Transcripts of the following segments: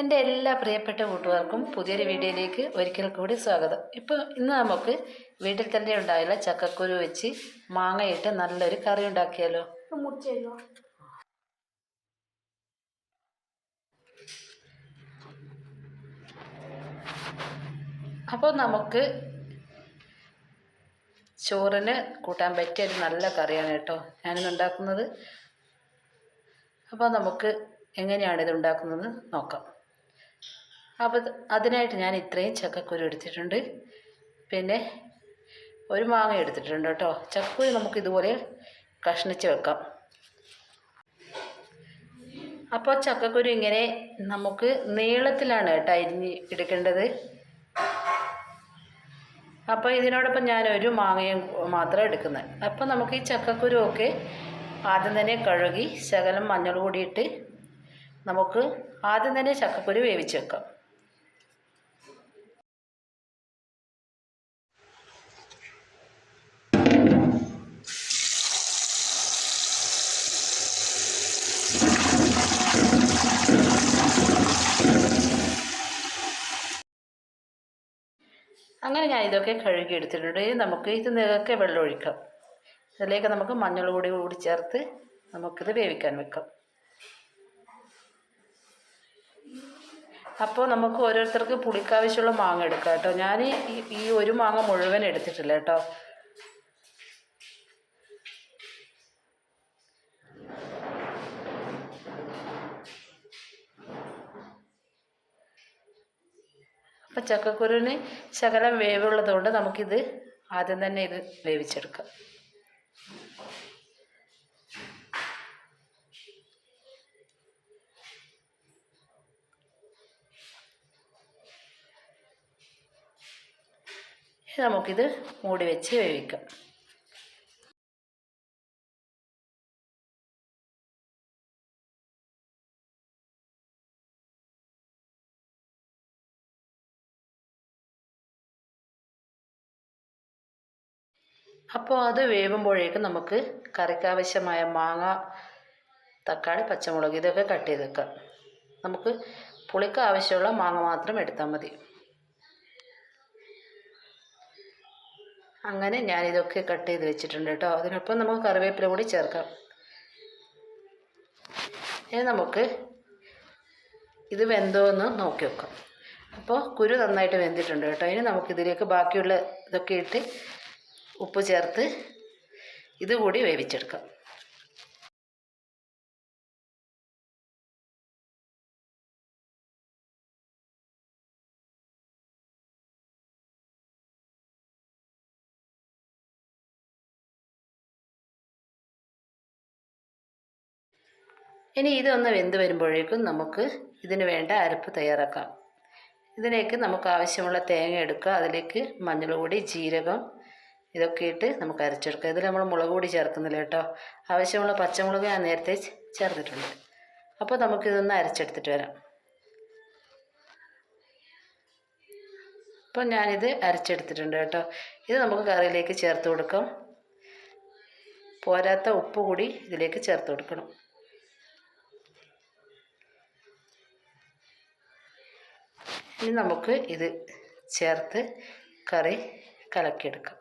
എന്റെ എല്ലാ പ്രിയപ്പെട്ട കൂട്ടുകാർക്കും പുതിയൊരു വീഡിയോയിലേക്ക് ഒരിക്കൽ കൂടി സ്വാഗതം. ഇപ്പോൾ ഇന്ന് നമുക്ക് വീട്ടിൽ തന്നെ ഉണ്ടായുള്ള ചക്കക്കുരു വെച്ച് മാങ്ങയിട്ട് നല്ലൊരു കറി ഉണ്ടാക്കിയാലോ? അപ്പോൾ നമുക്ക് ചോറിന് കൂട്ടാൻ പറ്റിയ ഒരു നല്ല കറിയാണ് കേട്ടോ ഞാനിന്ന് ഉണ്ടാക്കുന്നത്. അപ്പോൾ നമുക്ക് എങ്ങനെയാണ് ഇത് ഉണ്ടാക്കുന്നത് നോക്കാം. അപ്പോൾ അതിനായിട്ട് ഞാൻ ഇത്രയും ചക്കക്കുരു എടുത്തിട്ടുണ്ട്. പിന്നെ ഒരു മാങ്ങ എടുത്തിട്ടുണ്ട് കേട്ടോ. ചക്കക്കുരു നമുക്ക് ഇതുപോലെ കഷ്ണിച്ച് വെക്കാം. അപ്പോൾ ചക്കക്കുരു ഇങ്ങനെ നമുക്ക് നീളത്തിലാണ് കേട്ടോ അരിഞ്ഞ് എടുക്കേണ്ടത്. അപ്പോൾ ഇതിനോടൊപ്പം ഞാൻ ഒരു മാങ്ങയും മാത്രം എടുക്കുന്നത്. അപ്പോൾ നമുക്ക് ഈ ചക്കക്കുരു ഒക്കെ ആദ്യം തന്നെ കഴുകി ശകലം മഞ്ഞൾ കൂടിയിട്ട് നമുക്ക് ആദ്യം തന്നെ ചക്കക്കുരു വേവിച്ച് വെക്കാം. അങ്ങനെ ഞാൻ ഇതൊക്കെ കഴുകി എടുത്തിട്ടുണ്ട്. ഇനി നമുക്ക് ഇത് നികക്കെ വെള്ളം ഒഴിക്കാം. ഇതിലേക്ക് നമുക്ക് മഞ്ഞൾ പൊടി കൂടി ചേർത്ത് നമുക്കിത് വേവിക്കാൻ വെക്കാം. അപ്പോൾ നമുക്ക് ഓരോരുത്തർക്ക് പുളിക്കാവശ്യമുള്ള മാങ്ങ എടുക്കാം കേട്ടോ. ഞാൻ ഈ ഒരു മാങ്ങ മുഴുവൻ എടുത്തിട്ടില്ല കേട്ടോ. അപ്പം ചക്കക്കുരുവിന് ശകലം വേവുള്ളതുകൊണ്ട് നമുക്കിത് ആദ്യം തന്നെ ഇത് വേവിച്ചെടുക്കാം. നമുക്കിത് മൂടി വെച്ച് വേവിക്കാം. അപ്പോൾ അത് വേവുമ്പോഴേക്ക് നമുക്ക് കറിക്കാവശ്യമായ മാങ്ങ തക്കാളി പച്ചമുളക് ഇതൊക്കെ കട്ട് ചെയ്ത് വെക്കാം. നമുക്ക് പുളിക്ക് ആവശ്യമുള്ള മാങ്ങ മാത്രം എടുത്താൽ മതി. അങ്ങനെ ഞാനിതൊക്കെ കട്ട് ചെയ്ത് വെച്ചിട്ടുണ്ട് കേട്ടോ. അതിനൊപ്പം നമുക്ക് കറിവേപ്പില കൂടി ചേർക്കാം. ഇനി നമുക്ക് ഇത് വെന്തോ എന്ന് നോക്കി വെക്കാം. അപ്പോൾ കുരു നന്നായിട്ട് വെന്തിട്ടുണ്ട് കേട്ടോ. ഇനി നമുക്കിതിലേക്ക് ബാക്കിയുള്ള ഇതൊക്കെ ഇട്ട് ഉപ്പ് ചേർത്ത് ഇതുകൂടി വേവിച്ചെടുക്കാം. ഇനി ഇതൊന്ന് വെന്ത് വരുമ്പോഴേക്കും നമുക്ക് ഇതിന് വേണ്ട അരപ്പ് തയ്യാറാക്കാം. ഇതിലേക്ക് നമുക്ക് ആവശ്യമുള്ള തേങ്ങ എടുക്കുക അതിലേക്ക് മഞ്ഞൾപ്പൊടി ജീരകം ഇതൊക്കെ ഇട്ട് നമുക്ക് അരച്ചെടുക്കാം. ഇതിൽ നമ്മൾ മുളക് പൊടി ചേർക്കുന്നില്ല കേട്ടോ. ആവശ്യമുള്ള പച്ചമുളക് ഞാൻ നേരത്തെ ചേർത്തിട്ടുണ്ട്. അപ്പോൾ നമുക്കിതൊന്ന് അരച്ചെടുത്തിട്ട് വരാം. അപ്പോൾ ഞാനിത് അരച്ചെടുത്തിട്ടുണ്ട് കേട്ടോ. ഇത് നമുക്ക് കറിയിലേക്ക് ചേർത്ത് കൊടുക്കാം. പോരാത്ത ഉപ്പ് കൂടി ഇതിലേക്ക് ചേർത്ത് കൊടുക്കണം. ഇനി നമുക്ക് ഇത് ചേർത്ത് കറി കലക്കിയെടുക്കാം.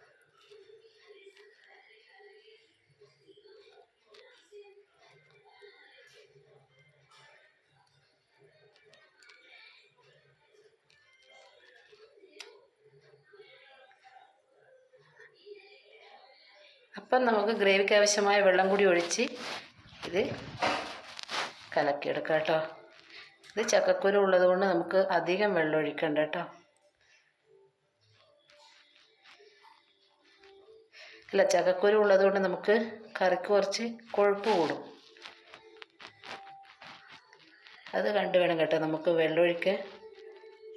അപ്പം നമുക്ക് ഗ്രേവിക്ക് ആവശ്യമായ വെള്ളം കൂടി ഒഴിച്ച് ഇത് കലക്കിയെടുക്കാം കേട്ടോ. ഇത് ചക്കക്കുരു ഉള്ളത് കൊണ്ട് നമുക്ക് അധികം വെള്ളം ഒഴിക്കണ്ട കേട്ടോ. അല്ല ചക്കക്കുരു ഉള്ളത് കൊണ്ട് നമുക്ക് കറിക്ക് കുറച്ച് കൊഴുപ്പ് കൂടും. അത് കണ്ടു വേണം കേട്ടോ നമുക്ക് വെള്ളം ഒഴിക്കുക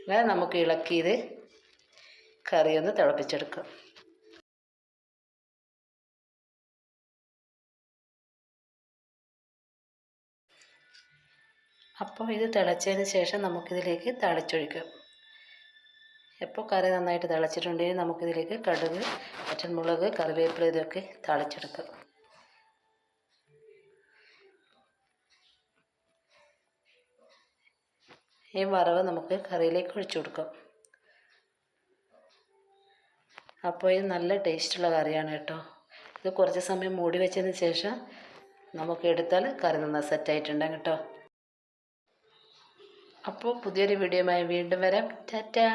അല്ലാതെ നമുക്ക് ഇളക്കി ഇത് കറിയൊന്ന് തിളപ്പിച്ചെടുക്കാം. അപ്പോൾ ഇത് തിളച്ചതിന് ശേഷം നമുക്കിതിലേക്ക് തളിച്ചൊഴിക്കാം എപ്പോൾ കറി നന്നായിട്ട് തിളച്ചിട്ടുണ്ടെങ്കിൽ നമുക്കിതിലേക്ക് കടുക് പച്ചമുളക് കറിവേപ്പില ഇതൊക്കെ തളിച്ചെടുക്കാം ഈ വറവ് നമുക്ക് കറിയിലേക്ക് ഒഴിച്ചു കൊടുക്കാം. അപ്പോൾ ഇത് നല്ല ടേസ്റ്റുള്ള കറിയാണ് കേട്ടോ. ഇത് കുറച്ച് സമയം മൂടി വെച്ചതിന് ശേഷം നമുക്ക് എടുത്താൽ കറി നന്നായി സെറ്റായിട്ടുണ്ടാകും കേട്ടോ. അപ്പോൾ പുതിയൊരു വീഡിയോയുമായി വീണ്ടും വരാം. ടാറ്റാ.